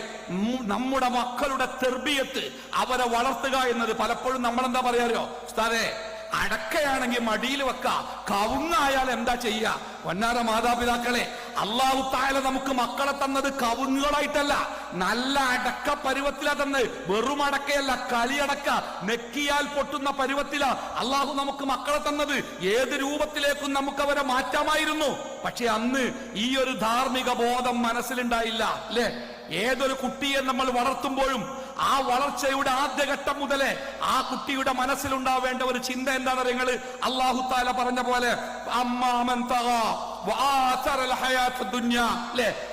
നമ്മുടെ മക്കളുടെ തെർബിയത്ത് അവരെ വളർത്തുക എന്നത് പലപ്പോഴും നമ്മൾ എന്താ പറയാറിയോ? ഉസ്താദെ അടക്കയാണെങ്കിൽ മടിയിൽ വെക്ക. കവുങ്ങായാൽ എന്താ ചെയ്യുക പൊന്നാര മാതാപിതാക്കളെ അള്ളാഹു താല നമുക്ക് മക്കളെ തന്നത് കവുങ്ങുകളായിട്ടല്ല. നല്ല അടക്ക പരുവത്തിലാ തന്ന്. വെറും അടക്കയല്ല കളിയടക്ക നെക്കിയാൽ പൊട്ടുന്ന പരുവത്തിലാ അള്ളാഹു നമുക്ക് മക്കളെ തന്നത്. ഏത് രൂപത്തിലേക്കും നമുക്ക് അവരെ മാറ്റാമായിരുന്നു. പക്ഷെ അന്ന് ഈ ഒരു ധാർമ്മിക ബോധം മനസ്സിലുണ്ടായില്ല അല്ലേ? ഏതൊരു കുട്ടിയെ നമ്മൾ വളർത്തുമ്പോഴും ആ വളർച്ചയുടെ ആദ്യഘട്ടം മുതലേ ആ കുട്ടിയുടെ മനസ്സിലുണ്ടാവേണ്ട ഒരു ചിന്ത എന്താണ് നിങ്ങൾ അള്ളാഹു താല പറഞ്ഞ പോലെ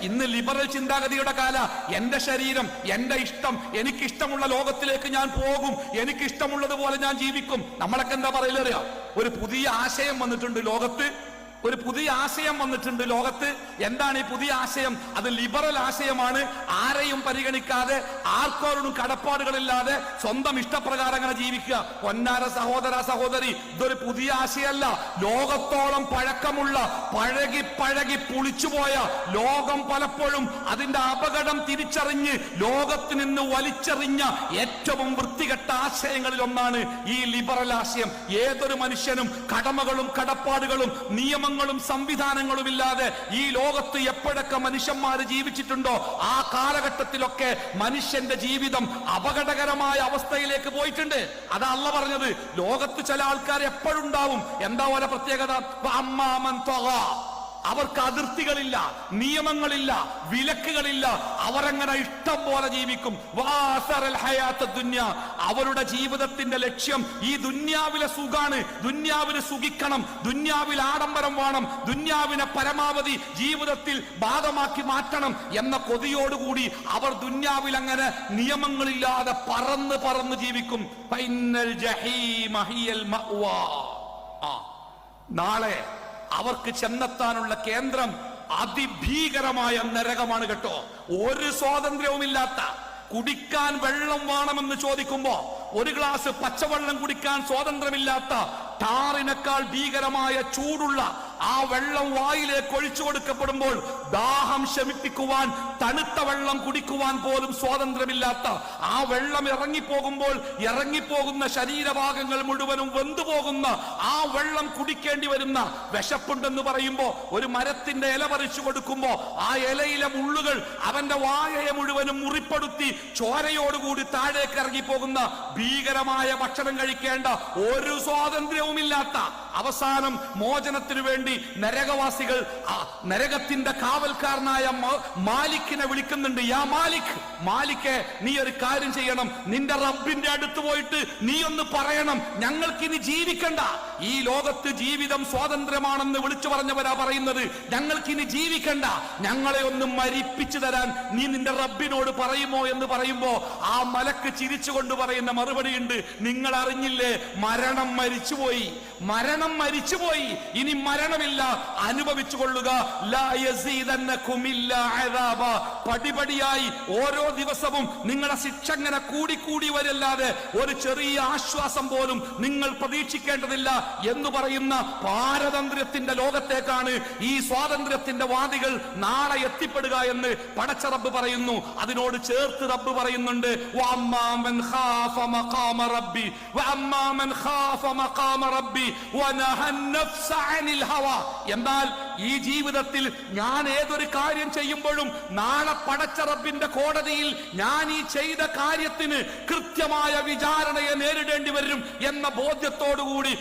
ഇന്ന് ലിബറൽ ചിന്താഗതിയുടെ കാല. എന്റെ ശരീരം എന്റെ ഇഷ്ടം എനിക്കിഷ്ടമുള്ള ലോകത്തിലേക്ക് ഞാൻ പോകും എനിക്ക് ഇഷ്ടമുള്ളതുപോലെ ഞാൻ ജീവിക്കും. നമ്മളൊക്കെ എന്താ പറയലറിയാം ഒരു പുതിയ ആശയം വന്നിട്ടുണ്ട് ലോകത്ത്. ഒരു പുതിയ ആശയം വന്നിട്ടുണ്ട് ലോകത്ത്. എന്താണ് ഈ പുതിയ ആശയം? അത് ലിബറൽ ആശയമാണ്. ആരെയും പരിഗണിക്കാതെ ആർക്കോരോടും കടപ്പാടുകളില്ലാതെ സ്വന്തം ഇഷ്ടപ്രകാരം അങ്ങനെ ജീവിക്കുക. പൊന്നാര സഹോദര സഹോദരി ഇതൊരു പുതിയ ആശയമല്ല ലോകത്തോളം പഴക്കമുള്ള പഴകി പഴകി പുളിച്ചുപോയ ലോകം പലപ്പോഴും അതിന്റെ അപകടം തിരിച്ചറിഞ്ഞ് ലോകത്ത് നിന്ന് വലിച്ചെറിഞ്ഞ ഏറ്റവും വൃത്തികെട്ട ആശയങ്ങളിൽ ഒന്നാണ് ഈ ലിബറൽ ആശയം. ഏതൊരു മനുഷ്യനും കടമകളും കടപ്പാടുകളും നിയമങ്ങളും സംവിധാനങ്ങളും ഇല്ലാതെ ഈ ലോകത്ത് എപ്പോഴൊക്കെ മനുഷ്യന്മാർ ജീവിച്ചിട്ടുണ്ടോ ആ കാലഘട്ടത്തിലൊക്കെ മനുഷ്യന്റെ ജീവിതം അപകടകരമായ അവസ്ഥയിലേക്ക് പോയിട്ടുണ്ട് അതാ അല്ല പറഞ്ഞത് ലോകത്ത് ചില ആൾക്കാർ എപ്പോഴുണ്ടാവും എന്താ പോലെ പ്രത്യേകത അമ്മാമൻ ത്വഗ. അവർക്ക് അതിർത്തികളില്ല നിയമങ്ങളില്ല വിലക്കുകളില്ല. അവരങ്ങനെ ഇഷ്ടം പോലെ ജീവിക്കും. അവരുടെ ജീവിതത്തിന്റെ ലക്ഷ്യം ഈ ദുന്യാവിലെ സുഖാണ്. ദുന്യാവിന് സുഖിക്കണം. ദുന്യാവിൽ ആഡംബരം വേണം. ദുന്യാവിനെ പരമാവധി ജീവിതത്തിൽ ബാധമാക്കി മാറ്റണം എന്ന കൊതിയോടുകൂടി അവർ ദുന്യാവിൽ അങ്ങനെ നിയമങ്ങളില്ലാതെ പറന്ന് പറന്ന് ജീവിക്കും. നാളെ അവർക്ക് ചെന്നെത്താനുള്ള കേന്ദ്രം അതിഭീകരമായ നരകമാണ് കേട്ടോ. ഒരു സ്വാതന്ത്ര്യവുമില്ലാത്ത കുടിക്കാൻ വെള്ളം വേണമെന്ന് ചോദിക്കുമ്പോ ഒരു ഗ്ലാസ് പച്ചവെള്ളം കുടിക്കാൻ സ്വാതന്ത്ര്യമില്ലാത്ത ടാറിനേക്കാൾ ഭീകരമായ ചൂടുള്ള ആ വെള്ളം വായിലേക്ക് ഒഴിച്ചു കൊടുക്കപ്പെടുമ്പോൾ ദാഹം ശമിപ്പിക്കുവാൻ തണുത്ത വെള്ളം കുടിക്കുവാൻ പോലും സ്വാതന്ത്ര്യമില്ലാത്ത ആ വെള്ളം ഇറങ്ങിപ്പോകുമ്പോൾ ഇറങ്ങിപ്പോകുന്ന ശരീരഭാഗങ്ങൾ മുഴുവനും വെന്തുപോകുന്ന ആ വെള്ളം കുടിക്കേണ്ടി വരുന്ന വിശപ്പുണ്ടെന്ന് പറയുമ്പോൾ ഒരു മരത്തിന്റെ ഇല പറിച്ചു കൊടുക്കുമ്പോൾ ആ ഇലയിലെ മുള്ളുകൾ അവന്റെ വായയെ മുഴുവനും മുറിപ്പെടുത്തി ചോരയോടുകൂടി താഴേക്ക് ഇറങ്ങിപ്പോകുന്ന ഭീകരമായ ഭക്ഷണം കഴിക്കേണ്ട ഒരു സ്വാതന്ത്ര്യവുമില്ലാത്ത അവസാനം മോചനത്തിനു വേണ്ടി നരകവാസികൾ നരകത്തിന്റെ കാവൽക്കാരനായ മാലിക്കിനെ വിളിക്കുന്നുണ്ട്. യാ മാലിക് മാലിക്കെ നീ ഒരു കാര്യം ചെയ്യണം. നിന്റെ റബ്ബിന്റെ അടുത്ത് പോയിട്ട് നീ ഒന്ന് പറയണം. ഞങ്ങൾക്ക് ഇനി ജീവിക്കണ്ട. ഈ ലോകത്ത് ജീവിതം സ്വാതന്ത്ര്യമാണെന്ന് വിളിച്ചു പറഞ്ഞവരാ പറയുന്നത്. ഞങ്ങൾക്ക് ഇനി ജീവിക്കണ്ട. ഞങ്ങളെ ഒന്ന് മരിപ്പിച്ചു തരാൻ നീ നിന്റെ റബ്ബിനോട് പറയുമോ എന്ന് പറയുമ്പോ ആ മലക്ക് ചിരിച്ചുകൊണ്ട് പറയുന്ന മറുപടിയുണ്ട്. നിങ്ങൾ അറിഞ്ഞില്ലേ മരണം മരിച്ചുപോയി. മരണം മരിച്ചുപോയി. ഇനി മരണമില്ല. അനുഭവിച്ചു കൊള്ളുക. പടിപടിയായി ഓരോ ദിവസവും നിങ്ങളുടെ ശിക്ഷ ഇങ്ങനെ കൂടിക്കൂടി വരല്ലാതെ ഒരു ചെറിയ ആശ്വാസം പോലും നിങ്ങൾ പ്രതീക്ഷിക്കേണ്ടതില്ല എന്ന് പറയുന്ന പാരതന്ത്ര്യത്തിന്റെ ലോകത്തേക്കാണ് ഈ സ്വാതന്ത്ര്യത്തിന്റെ വാദികൾ നാളെ എത്തിപ്പെടുക എന്ന് പടച്ച റബ്ബ് പറയുന്നു. അതിനോട് ചേർത്ത് റബ്ബ് പറയുന്നുണ്ട്. വഅമ്മാ മൻ ഖാഫ ربي وأما من خاف مقام ربي ونهى النفس عن الهوى. എന്നാൽ ഈ ജീവിതത്തിൽ ഞാൻ ഏതൊരു കാര്യം ചെയ്യുമ്പോഴും നാളെ പടച്ച റബ്ബിന്റെ കോടതിയിൽ ഞാൻ ഈ ചെയ്ത കാര്യത്തിന് കൃത്യമായ വിചാരണയെ നേരിടേണ്ടി വരും എന്ന ബോധ്യത്തോടുകൂടി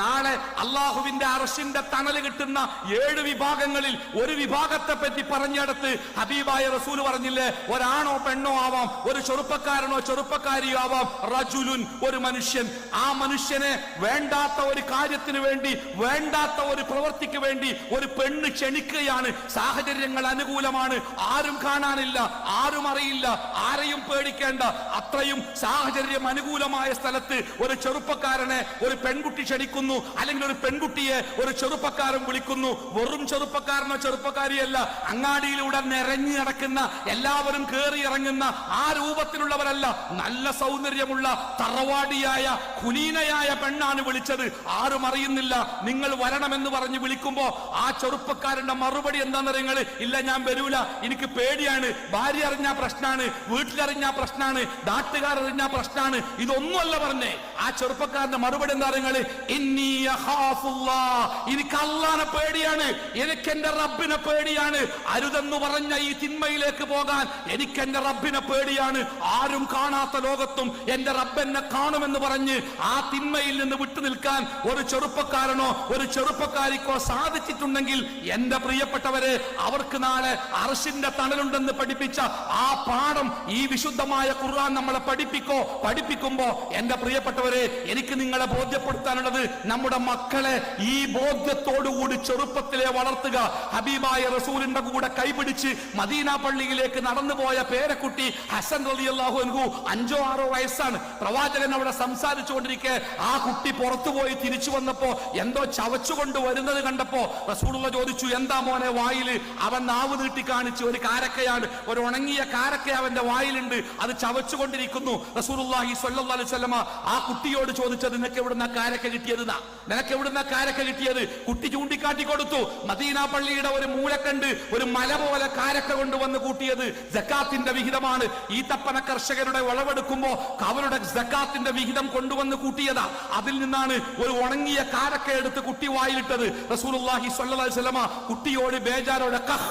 നാളെ അള്ളാഹുവിന്റെ അറശിന്റെ തണൽ കിട്ടുന്ന ഏഴ് വിഭാഗങ്ങളിൽ ഒരു വിഭാഗത്തെ പറ്റി പറഞ്ഞെടുത്ത് ഹബീബായ റസൂൽ പറഞ്ഞില്ലേ ഒരാണോ പെണ്ണോ ആവാം ഒരു ചെറുപ്പക്കാരനോ ചെറുപ്പക്കാരിയോ ആവാം. റജുലുൻ ഒരു മനുഷ്യൻ. ആ മനുഷ്യനെ വേണ്ടാത്ത ഒരു കാര്യത്തിന് വേണ്ടി വേണ്ടാത്ത ഒരു പ്രവൃത്തിക്ക് വേണ്ടി ഒരു പെണ്ണ് ക്ഷണിക്കുകയാണ്. സാഹചര്യങ്ങൾ അനുകൂലമാണ്. ആരും കാണാനില്ല ആരും അറിയില്ല ആരെയും പേടിക്കേണ്ട. അത്രയും സാഹചര്യം അനുകൂലമായ സ്ഥലത്ത് ഒരു ചെറുപ്പക്കാരനെ ഒരു പെൺകുട്ടി ക്ഷണിക്കുന്നു. അല്ലെങ്കിൽ ഒരു പെൺകുട്ടിയെ ഒരു ചെറുപ്പക്കാരൻ വിളിക്കുന്നു. വെറും ചെറുപ്പക്കാരനോ ചെറുപ്പക്കാരിയല്ല. അങ്ങാടിയിലൂടെ നിറഞ്ഞു നടക്കുന്ന എല്ലാവരും കയറി ഇറങ്ങുന്ന ആ രൂപത്തിലുള്ളവരല്ല. നല്ല സൗന്ദര്യമുള്ള തറവാടിയായ കുലീനയായ പെണ്ണാണ് വിളിച്ചത്. ആരും അറിയുന്നില്ല. നിങ്ങൾ വരണമെന്ന് പറഞ്ഞ് വിളിക്കുമ്പോ ആ ചെറുപ്പക്കാരന്റെ മറുപടി എന്താണെന്ന് നിങ്ങൾ ഇല്ല ഞാൻ വരൂല. എനിക്ക് പേടിയാണ്. ഭാര്യ അറിഞ്ഞ പ്രശ്നമാണ് വീട്ടിലറിഞ്ഞ പ്രശ്നമാണ് നാട്ടുകാർ അറിഞ്ഞ പ്രശ്നമാണ് ഇതൊന്നുമല്ല പറഞ്ഞേ. ആ ചെറുപ്പക്കാരന്റെ മറുപടി എന്താ നിങ്ങൾ എനിക്ക് അള്ളാനെ പേടിയാണ്. എനിക്ക് എന്റെ റബ്ബിനെ പേടിയാണ്. അരുതെന്ന് പറഞ്ഞ ഈ തിന്മയിലേക്ക് പോകാൻ എനിക്ക് എന്റെ റബ്ബിനെ പേടിയാണ്. ആരും കാണാത്ത ലോകത്തും എന്റെ റബ്ബെന്നെ കാണുമെന്ന് പറഞ്ഞ് ആ തിന്മയിൽ നിന്ന് വിട്ടു നിൽക്കാൻ ഒരു ചെറുപ്പക്കാരനോ ഒരു ചെറുപ്പക്കാരിക്കോ സാധിച്ചിട്ടുണ്ടെങ്കിൽ എന്റെ പ്രിയപ്പെട്ടവരെ അവർക്ക് നാളെ അർഷിന്റെ തണലുണ്ടെന്ന് പഠിപ്പിച്ച ആ പാഠം ഈ വിശുദ്ധമായ ഖുർആൻ നമ്മളെ പഠിപ്പിക്കോ? പഠിപ്പിക്കുമ്പോ എന്റെ പ്രിയപ്പെട്ടവരെ എനിക്ക് നിങ്ങളെ ബോധ്യപ്പെടുത്താനുള്ളത് നമ്മുടെ മക്കളെ ഈ ബോധ്യത്തോടുകൂടി ചെറുപ്പത്തിലെ വളർത്തുക. ഹബീബായ റസൂലിന്റെ കൂടെ കൈപിടിച്ച് മദീന പള്ളിയിലേക്ക് നടന്നുപോയ പേരക്കുട്ടി അൻഹു അഞ്ചോ ആറോ വയസ്സാണ്. പ്രവാചകൻ അവിടെ സംസാരിച്ചുകൊണ്ടിരിക്കെ ആ കുട്ടി പുറത്തുപോയി തിരിച്ചു വന്നപ്പോ എന്തോ ചവച്ചുകൊണ്ട് വരുന്നത് കണ്ടപ്പോ റസൂലുള്ള ചോദിച്ചു എന്താ മോനെ വായിൽ അവൻ നാവ് നീട്ടി കാണിച്ചു ഒരു കാരക്കയാണ് ഒരു ഉണങ്ങിയ കാരക്ക അവന്റെ വായിലുണ്ട് അത് ചവച്ചുകൊണ്ടിരിക്കുന്നു. റസൂലുള്ളാഹി സ്വല്ലല്ലാഹു അലൈഹി വസല്ലമ ആ കുട്ടിയോട് ചോദിച്ചത് നിനക്ക് എവിടുന്ന കാരക്ക കിട്ടിയത് നിനക്ക് എവിടുന്ന കാരക്ക കിട്ടിയത്? കുട്ടി ചൂണ്ടിക്കാട്ടി കൊടുത്തു മദീന പള്ളിയുടെ ഒരു മൂലക്കണ്ട് ഒരു മല പോലെ കാരക്ക കൊണ്ടുവന്ന് കൂട്ടിയത് ജക്കാത്തിന്റെ വിഹിതമാണ്. ഈ തപ്പന കർഷകരുടെ വിളവെടുക്കുമ്പോ അവരുടെ ജക്കാത്തിന്റെ വിഹിതം കൊണ്ടുവന്ന് കൂട്ടിയതാ. അതിൽ നിന്നാണ് ഒരു ഉണങ്ങിയ കാരക്ക എടുത്ത് കുട്ടി വായിലിട്ടത്. റസൂലുള്ളാഹി സ്വല്ലല്ലാഹി കുട്ടിയോട് ബേജാരോടെ കഹ്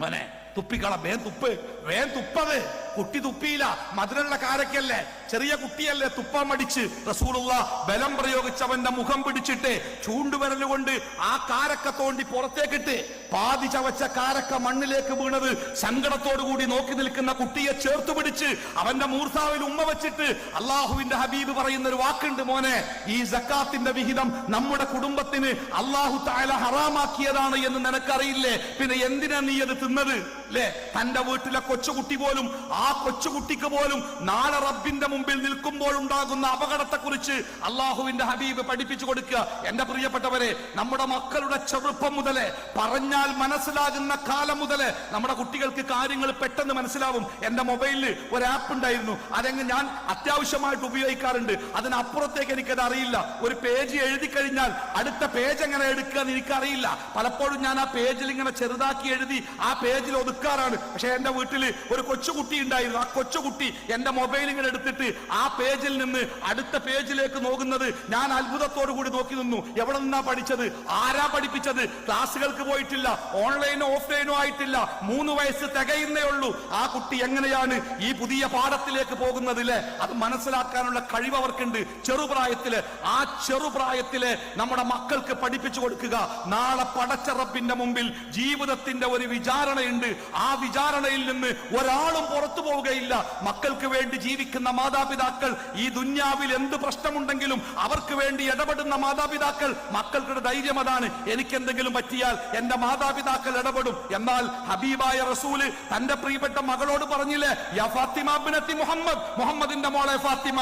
മോനെ തുപ്പിക്കള വേൻ തുപ്പ് വേൻ തുപ്പത് കുട്ടി തുപ്പിയില്ല. മധുരമുള്ള കാരക്കല്ലേ ചെറിയ കുട്ടിയല്ലേ? തുപ്പാൻ മടിച്ച്. റസൂലുള്ള ബലം പ്രയോഗിച്ചവന്റെ മുഖം പിടിച്ചിട്ട് ചൂണ്ടുവിരലുകൊണ്ട് ആ കാരക്ക തോണ്ടി പുറത്തേക്കിട്ട് പാതി ചവച്ച കാരക്ക മണ്ണിലേക്ക് വീണത് സങ്കടത്തോടു കൂടി നോക്കി നിൽക്കുന്ന കുട്ടിയെ ചേർത്ത് പിടിച്ച് അവന്റെ മൂർത്താവിൽ ഉമ്മ വെച്ചിട്ട് അള്ളാഹുവിന്റെ ഹബീബ് പറയുന്ന ഒരു വാക്കുണ്ട് മോനെ ഈ സക്കാത്തിന്റെ വിഹിതം നമ്മുടെ കുടുംബത്തിന് അള്ളാഹു താല ഹറാമാക്കിയതാണ് എന്ന് നിനക്കറിയില്ലേ? പിന്നെ എന്തിനാ നീ അത് തിന്നത്? അല്ലേ തന്റെ വീട്ടിലെ കൊച്ചുകുട്ടി പോലും ആ കൊച്ചുകുട്ടിക്ക് പോലും നാളെ റബ്ബിന്റെ മുമ്പിൽ നിൽക്കുമ്പോൾ ഉണ്ടാകുന്ന അപകടത്തെ കുറിച്ച് അള്ളാഹുവിന്റെ ഹബീബ് പഠിപ്പിച്ചു കൊടുക്കുക. എന്റെ പ്രിയപ്പെട്ടവരെ നമ്മുടെ മക്കളുടെ ചെറുപ്പം മുതലേ പറഞ്ഞാൽ മനസ്സിലാകുന്ന കാലം മുതലേ നമ്മുടെ കുട്ടികൾക്ക് കാര്യങ്ങൾ പെട്ടെന്ന് മനസ്സിലാവും. എന്റെ മൊബൈലിൽ ഒരു ആപ്പ് ഉണ്ടായിരുന്നു. അതെങ്ങ് ഞാൻ അത്യാവശ്യമായിട്ട് ഉപയോഗിക്കാറുണ്ട്. അതിനപ്പുറത്തേക്ക് എനിക്കത് അറിയില്ല. ഒരു പേജ് എഴുതി കഴിഞ്ഞാൽ അടുത്ത പേജ് എങ്ങനെ എടുക്കുക എന്ന് എനിക്കറിയില്ല. പലപ്പോഴും ഞാൻ ആ പേജിൽ ഇങ്ങനെ ചെറുതാക്കി എഴുതി ആ പേജിൽ ഒതുക്കാറാണ്. പക്ഷെ എന്റെ വീട്ടിൽ ഒരു കൊച്ചുകുട്ടി ഉണ്ടായിരുന്നു. ആ കൊച്ചുകുട്ടി എന്റെ മൊബൈൽ ഇങ്ങനെ എടുത്തിട്ട് ആ പേജിൽ നിന്ന് അടുത്ത പേജിലേക്ക് നോക്കുന്നത് ഞാൻ അത്ഭുതത്തോടു കൂടി നോക്കി നിന്നു. എവിടെ നിന്നാ പഠിച്ചത്? ആരാ പഠിപ്പിച്ചത്? ക്ലാസ്സുകൾക്ക് പോയിട്ടില്ല. ഓൺലൈനോ ഓഫ്ലൈനോ ആയിട്ടില്ല. മൂന്ന് വയസ്സ് തികയുന്നേ ഉള്ളൂ. ആ കുട്ടി എങ്ങനെയാണ് ഈ പുതിയ പാഠത്തിലേക്ക് പോകുന്നതിലെ? അത് മനസ്സിലാക്കാനുള്ള കഴിവ് അവർക്കുണ്ട്. ചെറുപ്രായത്തിൽ ആ ചെറുപ്രായത്തിലെ നമ്മുടെ മക്കൾക്ക് പഠിപ്പിച്ചു കൊടുക്കുക. നാളെ പടച്ചറപ്പിന്റെ മുമ്പിൽ ജീവിതത്തിന്റെ ഒരു വിചാരണയുണ്ട്. ആ വിചാരണയിൽ നിന്ന് ഒരാളും പുറത്തു പോവുകയില്ല മക്കൾക്ക് വേണ്ടി ജീവിക്കുന്ന മാതാപിതാക്കൾ ഈ ദുന്യാവിൽ എന്ത് പ്രശ്നമുണ്ടെങ്കിലും അവർക്ക് വേണ്ടി ഇടപെടുന്ന മാതാപിതാക്കൾ മക്കൾക്കുടെ ധൈര്യം അതാണ്. എനിക്ക് എന്തെങ്കിലും പറ്റിയാൽ എന്റെ മാതാപിതാക്കൾ ഇടപെടും. എന്നാൽ ഹബീബായ റസൂൽ തന്റെ പ്രിയപ്പെട്ട മകളോട് പറഞ്ഞില്ലേ യാ ഫാത്തിമ ബിനത്തി മുഹമ്മദ്. മുഹമ്മദിന്റെ മോളെ ഫാത്തിമ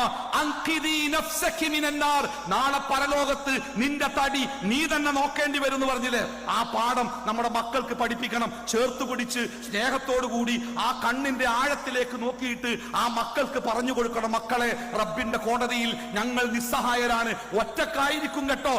നാളെ പരലോകത്ത് നിന്റെ തടി നീ തന്നെ നോക്കേണ്ടി വരും പറഞ്ഞില്ലേ. ആ പാഠം നമ്മുടെ മക്കൾക്ക് പഠിപ്പിക്കണം. ചേർത്ത് പിടിച്ച് സ്നേഹത്തോടു കൂടി ആ കണ്ണിന്റെ ആഴത്തിലേക്ക് നോക്കിയിട്ട് ആ മക്കൾക്ക് പറഞ്ഞു കൊടുക്കണം മക്കളെ റബ്ബിന്റെ കോടതിയിൽ ഞങ്ങൾ നിസ്സഹായരാണ്. ഒറ്റക്കായിരിക്കും കേട്ടോ.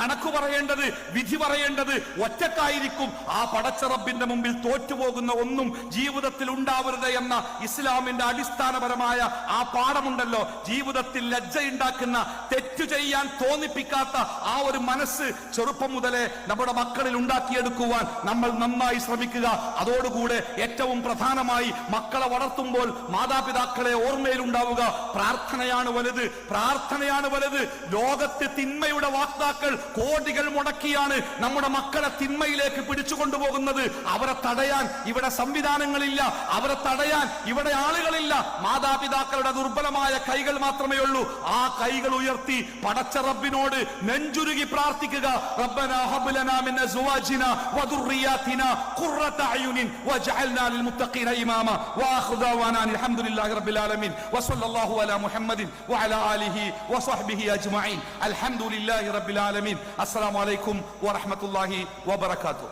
കണക്ക് പറയേണ്ടത് വിധി പറയേണ്ടത് ഒറ്റക്കായിരിക്കും. ആ പടച്ച റബ്ബിന്റെ മുമ്പിൽ തോറ്റുപോകുന്ന ഒന്നും ജീവിതത്തിൽ ഉണ്ടാവരുത് എന്ന ഇസ്ലാമിന്റെ അടിസ്ഥാനപരമായ ആ പാഠമുണ്ടല്ലോ. ജീവിതത്തിൽ ലജ്ജ ഉണ്ടാക്കുന്ന തെറ്റു ചെയ്യാൻ തോന്നിപ്പിക്കാത്ത ആ ഒരു മനസ്സ് ചെറുപ്പം മുതലേ നമ്മുടെ മക്കളിൽ ഉണ്ടാക്കിയെടുക്കുവാൻ നമ്മൾ നന്നായി ശ്രമിക്കുക. അതോടുകൂടെ ഏറ്റവും പ്രധാനമായി മക്കളെ വളർത്തുമ്പോൾ മാതാപിതാക്കളെ ഓർമ്മയിൽ ഉണ്ടാവുക പ്രാർത്ഥനയാണ് വലുത് പ്രാർത്ഥനയാണ് വലുത്. ലോകത്തെ തിന്മയുടെ വാക്താക്കൾ കോടികൾ മുടക്കിയാണ് നമ്മുടെ മക്കളെ തിന്മയിലേക്ക് പിടിച്ചു കൊണ്ടുപോകുന്നത്. അവരെ തടയാൻ ഇവിടെ സംവിധാനങ്ങളില്ല അവരെ തടയാൻ ഇവിടെ ആളുകളില്ല. മാതാപിതാക്കളുടെ ദുർബലമായ കൈകൾ മാത്രമേ ഉള്ളൂ. ആ കൈകൾ ഉയർത്തി പടച്ച റബ്ബിനോട് നെഞ്ചുരുകി പ്രാർത്ഥിക്കുക. റബ്ബന ഖുർറത ലിൽമുത്തഖീന ഇമാമ واخر دعوانا الحمد لله رب العالمين وصلى الله على محمد وعلى آله وصحبه أجمعين. الحمد لله رب العالمين. السلام عليكم ورحمة الله وبركاته.